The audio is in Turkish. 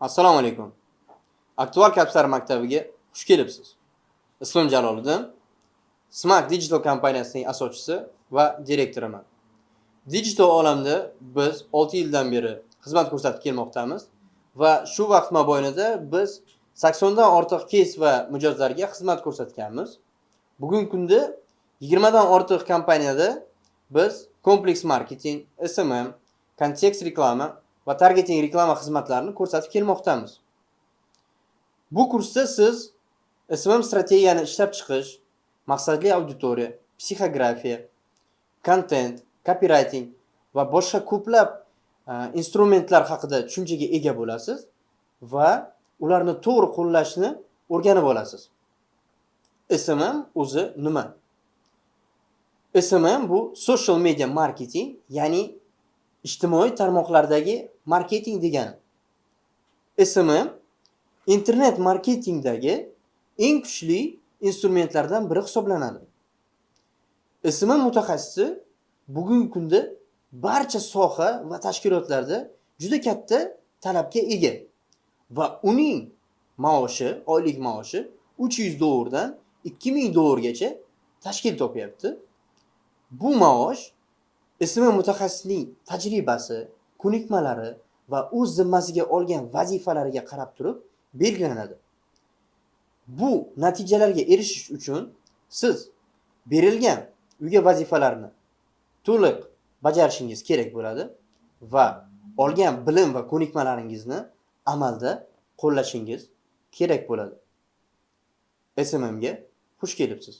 Assalomu alaykum. Aktual Kapslar maktabiga xush kelibsiz. Ismim Jaloliddin. Smart Digital kompaniyasining asoschisi va direktoriman. Digital olamda biz 6 yildan beri xizmat ko'rsatib kelmoqdamiz va shu vaqt mobaynida biz 80 dan ortiq kes va mijozlarga xizmat ko'rsatganmiz. Bugungi kunda 20 dan ortiq kompaniyada biz kompleks marketing, SMM, kontekst reklama va targeting reklama xizmatlarini ko'rsatib kelmoqdamiz. Bu kursda siz SMM strategiyani ishlab chiqish, maqsadli auditoriya, psixografiya, kontent kopirayting va boshqa ko'plab e, instrumentlar haqida tushunchaga ega bo'lasiz va ularni to'g'ri qo'llashni o'rganib olasiz. SMM o'zi nima? SMM bu social media marketing, ya'ni ijtimoiy tarmoqlardagi marketing degani. SMM internet marketingdagi eng kuchli instrumentlardan biri hisoblanadi. SMM mutaxassisi bugungi kunda barcha soha va tashkilotlarda juda katta talabga ega va uning maoshi, oylik maoshi 300 dollardan 2000 dollargacha tashkil topyapti. Bu maosh SMM mutaxassisining tajribasi, ko'nikmalari va o'z zimmasiga olgan vazifalariga qarab turib belgilanadi. Bu natijalarga erishish uchun siz berilgan uyga vazifalarni to'liq bajarishingiz kerak bo'ladi va olgan bilim va ko'nikmalaringizni amalda qo'llashingiz kerak bo'ladi. SMMga xush kelibsiz.